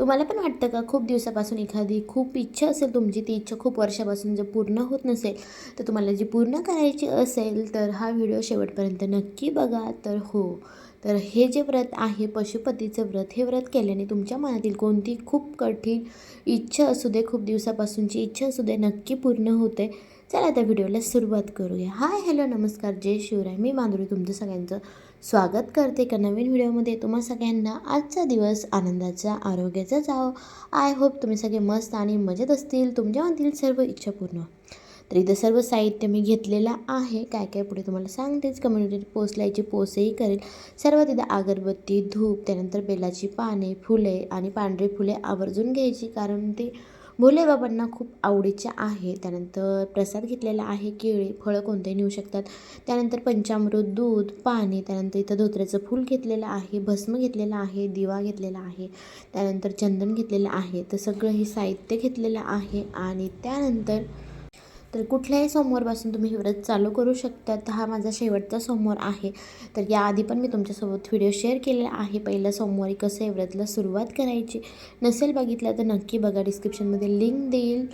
तुम्हाला पण वाटतं का खूप दिवसापासून एखादी खूप इच्छा असेल तुमची ती इच्छा खूप वर्षापासून जर पूर्ण होत नसेल तर तुम्हाला जी पूर्ण करायची असेल तर हा व्हिडिओ शेवटपर्यंत नक्की बघा. तर हो तर हे जे व्रत आहे पशुपतीचं व्रत हे व्रत केल्याने तुमच्या मनातील कोणती खूप कठीण इच्छा असू दे खूप दिवसापासूनची इच्छा असू दे नक्की पूर्ण होते. चला त्या व्हिडिओला सुरुवात करूया. हाय हॅलो नमस्कार. जय शिवराय. मी माधुरी तुमचं सगळ्यांचं स्वागत करते एका नवीन व्हिडिओमध्ये. तुम्हा सगळ्यांना आजचा दिवस आनंदाचा आरोग्याचा जावो. आय होप तुम्ही सगळे मस्त आणि मजेत असतील. तुमच्या सर्व इच्छा पूर्ण तर इथं सर्व साहित्य मी घेतलेलं आहे. काय काय पुढे तुम्हाला सांगतेच. कम्युनिटी पोचलायची पोचही करेल. सर्व तिथं अगरबत्ती धूप त्यानंतर बेलाची पाने फुले आणि पांढरी फुले आवर्जून घ्यायची कारण ते भोले बाबांना खूप आवडीचे आहे. त्यानंतर प्रसाद घेतलेला आहे केळी फळं कोणतेही नेऊ शकतात? त्यानंतर पंचामृत दूध पाणी त्यानंतर इथं धोत्र्याचं फूल घेतलेलं आहे भस्म घेतलेलं आहे दिवा घेतलेला आहे त्यानंतर चंदन घेतलेलं आहे. तर सगळं हे साहित्य घेतलेलं आहे आणि त्यानंतर तर कुठल्याही सोमवारपासून तुम्ही हे व्रत चालू करू शकता. तर हा माझा शेवटचा सोमवार आहे. तर याआधी पण मी तुमच्यासोबत व्हिडिओ शेअर केलेला आहे. पहिल्या सोमवारी कसं हे व्रतला सुरुवात करायची नसेल बघितलं तर नक्की बघा. डिस्क्रिप्शनमध्ये लिंक देईल.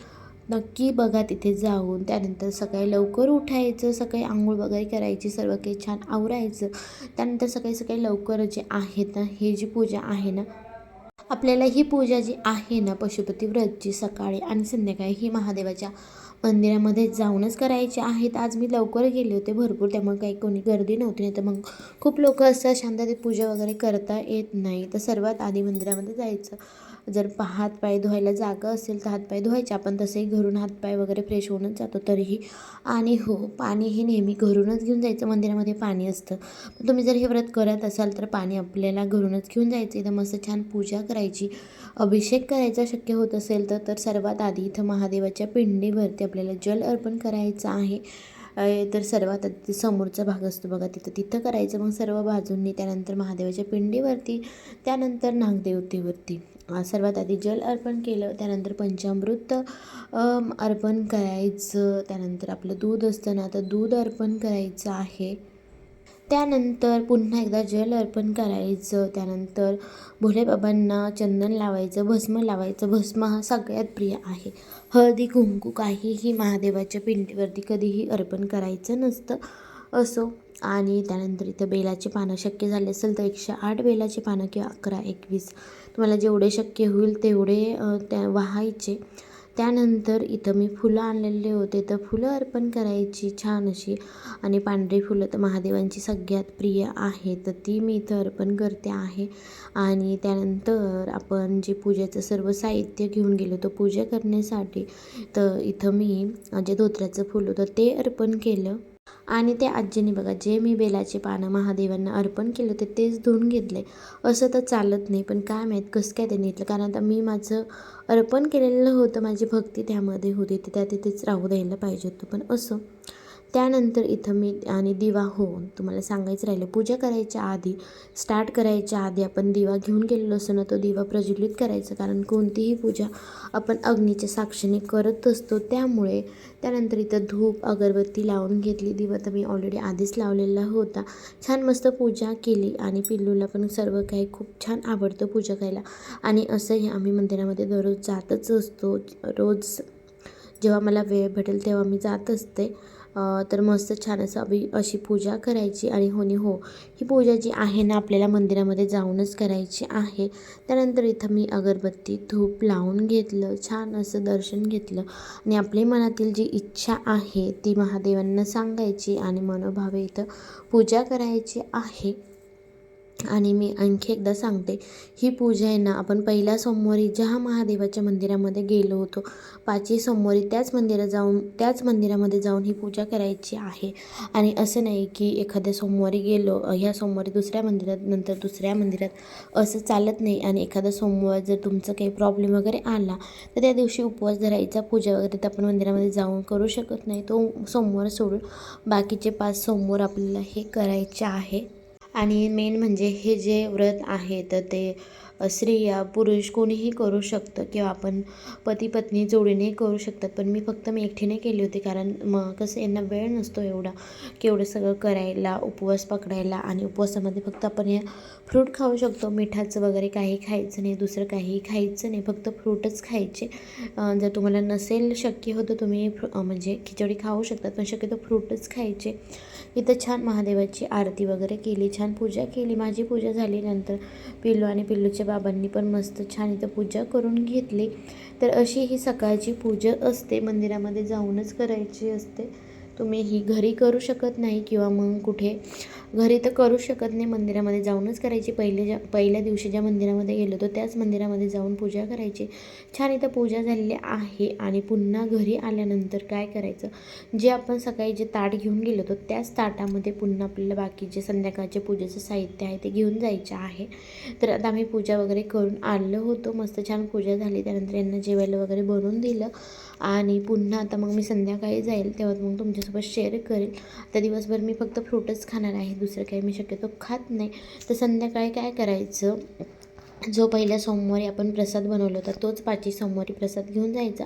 नक्की बघा तिथे जाऊन. त्यानंतर सकाळी लवकर उठायचं सकाळी आंघोळ वगैरे करायची सर्व काही छान आवरायचं. त्यानंतर सकाळी सकाळी लवकर जे आहेत ना हे जी पूजा आहे ना आपल्याला ही पूजा जी आहे ना पशुपती व्रतची सकाळी आणि संध्याकाळी ही महादेवाच्या मंदिरामध्ये जाऊनच करायचे आहेत. आज मी लवकर गेले होते भरपूर त्यामुळे काही कोणी गर्दी नव्हती नाही तर मग खूप लोक असं शांततेत पूजा वगैरे करता येत नाही. तर सर्वात आधी मंदिरामध्ये जायचं. जर पा हातपाय धुवायला जागा असेल तर हातपाय धुवायचे. आपण तसंही घरून हातपाय वगैरे फ्रेश होऊनच जातो तरीही. आणि हो पाणी हे नेहमी घरूनच घेऊन जायचं. मंदिरामध्ये पाणी असतं. पण तुम्ही जर हे व्रत करत असाल तर पाणी आपल्याला घरूनच घेऊन जायचं. इथं मस्त छान पूजा करायची. अभिषेक करायचा शक्य होत असेल तर तर सर्वात आधी इथं महादेवाच्या पिंडीवरती आपल्याला जल अर्पण करायचं आहे. तर सर्वात आधी समोरचा भाग असतो बघा तिथं. तिथं करायचं मग सर्व बाजूंनी त्यानंतर महादेवाच्या पिंडीवरती त्यानंतर नागदेवतेवरती. सर्वात आधी जल अर्पण केलं त्यानंतर पंचामृत अर्पण करायचं त्यानंतर आपलं दूध असतं ना तर दूध अर्पण करायचं आहे. त्यानंतर पुन्हा एकदा जल अर्पण करायचं. त्यानंतर भोलेबाबांना चंदन लावायचं भस्म लावायचं. भस्म हा सगळ्यात प्रिय आहे. हळदी कुंकू काहीही महादेवाच्या पिंडीवरती कधीही अर्पण करायचं नसतं असो. आणि त्यानंतर इथं बेलाची पानं शक्य झाले असेल तर एकशे आठ बेलाची पानं किंवा अकरा एकवीस. तुम्हाला जेवढे शक्य होईल तेवढे त्या वाहायचे. त्यानंतर इथं मी फुलं आणलेले होते. तर फुलं अर्पण करायची छान अशी आणि पांढरी फुलं तर महादेवांची सगळ्यात प्रिय आहे तर ती मी इथं अर्पण करते आहे. आणि त्यानंतर आपण जे पूजेचं सर्व साहित्य घेऊन गेलो होतो पूजा करण्यासाठी तर इथं मी जे धोत्र्याचं फुल होतं ते अर्पण केलं. आणि त्या आजीने बघा जे मी बेलाचे पानं महादेवांना अर्पण केलं होते तेच धुवून घेतले. असं तर चालत नाही पण काय माहीत कसं काय त्यांनी घेतलं. कारण आता मी माझं अर्पण केलेलं होतं माझी भक्ती त्यामध्ये होती ते त्या तिथेच राहू द्यायला पाहिजे होतं. पण असं त्यानंतर इथं मी आणि दिवा होऊन तुम्हाला सांगायचं राहिलं पूजा करायच्या आधी स्टार्ट करायच्या आधी आपण दिवा घेऊन गेलेलो असतो ना तो दिवा प्रज्वलित करायचा कारण कोणतीही पूजा आपण अग्नीच्या साक्षीने करत असतो त्यामुळे त्यानंतर इथं धूप अगरबत्ती लावून घेतली. दिवा तर मी ऑलरेडी आधीच लावलेला होता. छान मस्त पूजा केली आणि पिल्लूला पण सर्व काही खूप छान आवडतं पूजा करायला. आणि असंही आम्ही मंदिरामध्ये दररोज जातच असतो. रोज जेव्हा मला वेळ भेटेल तेव्हा मी जात असते. तर मस्त छान असं अभि अशी पूजा करायची आणि होनी हो ही पूजा जी आहे ना आपल्याला मंदिरामध्ये जाऊनच करायची आहे. त्यानंतर इथं मी अगरबत्ती धूप लावून घेतलं छान असं दर्शन घेतलं आणि आपली मनातील जी इच्छा आहे ती महादेवांना सांगायची आणि मनोभावे इथं पूजा करायची आहे. आणि मी आणखी एकदा सांगते ही पूजा आहे ना आपण पहिल्या सोमवारी ज्या महादेवाच्या मंदिरामध्ये गेलो होतो पाचवी सोमवारी त्याच मंदिरात जाऊन त्याच मंदिरामध्ये जाऊन ही पूजा करायची आहे. आणि असं नाही की एखाद्या सोमवारी गेलो ह्या सोमवारी दुसऱ्या मंदिरात नंतर दुसऱ्या मंदिरात असं चालत नाही. आणि एखादा सोमवार जर तुमचं काही प्रॉब्लेम वगैरे आला तर त्या दिवशी उपवास धरायचा पूजा वगैरे तर आपण मंदिरामध्ये जाऊन करू शकत नाही. तो सोमवार सोडून बाकीचे पाच सोमवार आपल्याला हे करायचे आहे. आणि मेन म्हणजे हे जे व्रत आहे तर ते स्त्रिया पुरुष कोणीही करू शकतं किंवा आपण पती पत्नी जोडीने करू शकतात. पण मी फक्त मी एकटीने केली होती कारण मग कसं यांना वेळ नसतो एवढा की एवढं सगळं करायला उपवास पकडायला आणि उपवासामध्ये फक्त आपण या फ्रूट खाऊ शकतो. मिठाचं वगैरे काही खायचं नाही दुसरं काही खायचं नाही फक्त फ्रूटच खायचे. जर तुम्हाला नसेल शक्य होतं तुम्ही फ्रु- म्हणजे खिचडी खाऊ शकतात पण शक्यतो फ्रूटच खायचे. इथं छान महादेवाची आरती वगैरे केली छान पूजा केली. माझी पूजा झाली नंतर पिल्लू आणि पिल्लूच्या बाबांनी पण मस्त छान इथं पूजा करून घेतली. तर अशी ही सकाळची पूजा असते. मंदिरामध्ये जाऊनच करायची असते. तुम्ही ही घरी करू शकत नाही किंवा मग कुठे घरी तर करू शकत नाही मंदिरामध्ये. जाऊनच करायची. पहिले ज्या पहिल्या दिवशी ज्या मंदिरामध्ये गेलो होतो त्याच मंदिरामध्ये जाऊन पूजा करायची. छान इथं पूजा झालेली आहे आणि पुन्हा घरी आल्यानंतर काय करायचं? जे आपण सकाळी जे ताट घेऊन गेलो होतो त्याच ताटामध्ये पुन्हा आपल्याला बाकीचे संध्याकाळचे पूजेचं साहित्य आहे ते घेऊन जायचे आहे. तर आता आम्ही पूजा वगैरे करून आलो होतो. मस्त छान पूजा झाली. त्यानंतर यांना जेवायला वगैरे बनवून दिलं. आणि पुन्हा आता मग मी संध्याकाळी जाईल. तेव्हा मग तुमच्यासोबत शेअर करेल. आता दिवसभर मी फक्त फ्रूटच खाणार आहे. दुसरं काही मी शक्यतो खात नाही. तर संध्याकाळी काय करायचं? जो पहिल्या सोमवारी आपण प्रसाद बनवला होता तोच पाची सोमवारी प्रसाद घेऊन जायचा.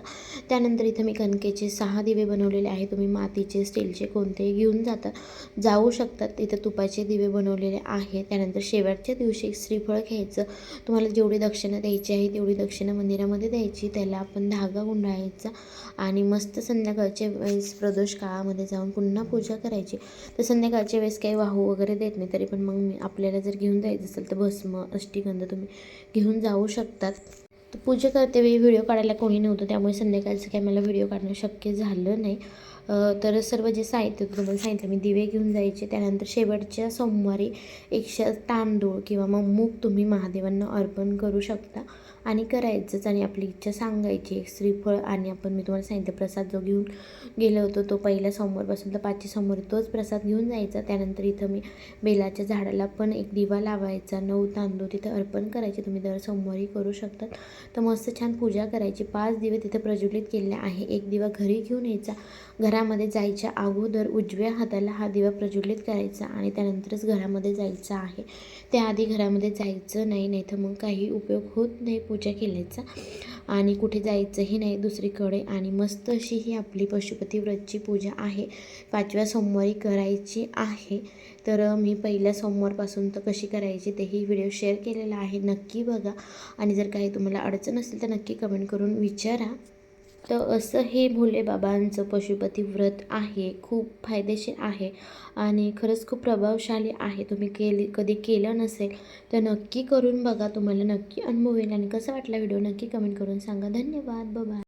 त्यानंतर इथं मी कणकेचे सहा दिवे बनवलेले आहे तुम्ही मातीचे स्टीलचे कोणतेही घेऊन जाता जाऊ शकतात. इथं तुपाचे दिवे बनवलेले आहे त्यानंतर शेवटच्या दिवशी एक श्रीफळ घ्यायचं. तुम्हाला जेवढी दक्षिणा द्यायची आहे तेवढी दक्षिणा मंदिरामध्ये द्यायची. त्याला आपण धागा गुंडाळायचा आणि मस्त संध्याकाळच्या वेळेस प्रदोष काळामध्ये जाऊन पुन्हा पूजा करायची. तर संध्याकाळच्या वेळेस काही वाहू वगैरे देत नाही तरी पण मग मी आपल्याला जर घेऊन जायचं असेल तर भस्म अष्टीगंध तुम्ही घेऊन जाऊ शकतात. तर पूजा करते वेळी व्हिडिओ काढायला कोणी नव्हतं त्यामुळे संध्याकाळचं काही मला व्हिडिओ काढणं शक्य झालं नाही. तर सर्व जे साहित्य तुम्हाला सांगितलं मी दिवे घेऊन जायचे. त्यानंतर शेवटच्या सोमवारी एकशे तांदूळ किंवा मग मूग तुम्ही महादेवांना अर्पण करू शकता आणि करायचंच आणि आपली इच्छा सांगायची. एक श्रीफळ आणि आपण मी तुम्हाला सांगितलं प्रसाद जो घेऊन गेलो होतो तो पहिल्या सोमवारपासून तर पाचशे सोमवारी तोच प्रसाद घेऊन जायचा. त्यानंतर इथं मी बेलाच्या झाडाला पण एक दिवा लावायचा नऊ तांदूळ तिथं अर्पण करायचे. तुम्ही दर सोमवारी करू शकतात. तर मस्त छान पूजा करायची. पाच दिवे तिथे प्रज्वलित केलेले आहे. एक दिवा घरी घेऊन यायचा. घरा घरामध्ये जायच्या अगोदर उजव्या हाताला हा दिवा प्रज्वलित करायचा आणि त्यानंतरच घरामध्ये जायचं आहे. त्याआधी घरामध्ये जायचं नाही नाही तर मग काही उपयोग होत नाही पूजा केल्याचा. आणि कुठे जायचंही नाही दुसरीकडे. आणि मस्त अशी ही आपली पशुपती व्रतची पूजा आहे. पाचव्या सोमवारी करायची आहे. तर मी पहिल्या सोमवारपासून तर कशी करायची तेही व्हिडिओ शेअर केलेला आहे. नक्की बघा. आणि जर काही तुम्हाला अडचण असेल तर नक्की कमेंट करून विचारा. तर असं हे भोले बाबांचं पशुपती व्रत आहे. खूप फायदेशीर आहे आणि खरंच खूप प्रभावशाली आहे. तुम्ही केली कधी केलं नसेल तर नक्की करून बघा. तुम्हाला नक्की अनुभव येईल आणि कसा वाटला व्हिडिओ नक्की कमेंट करून सांगा. धन्यवाद. बाय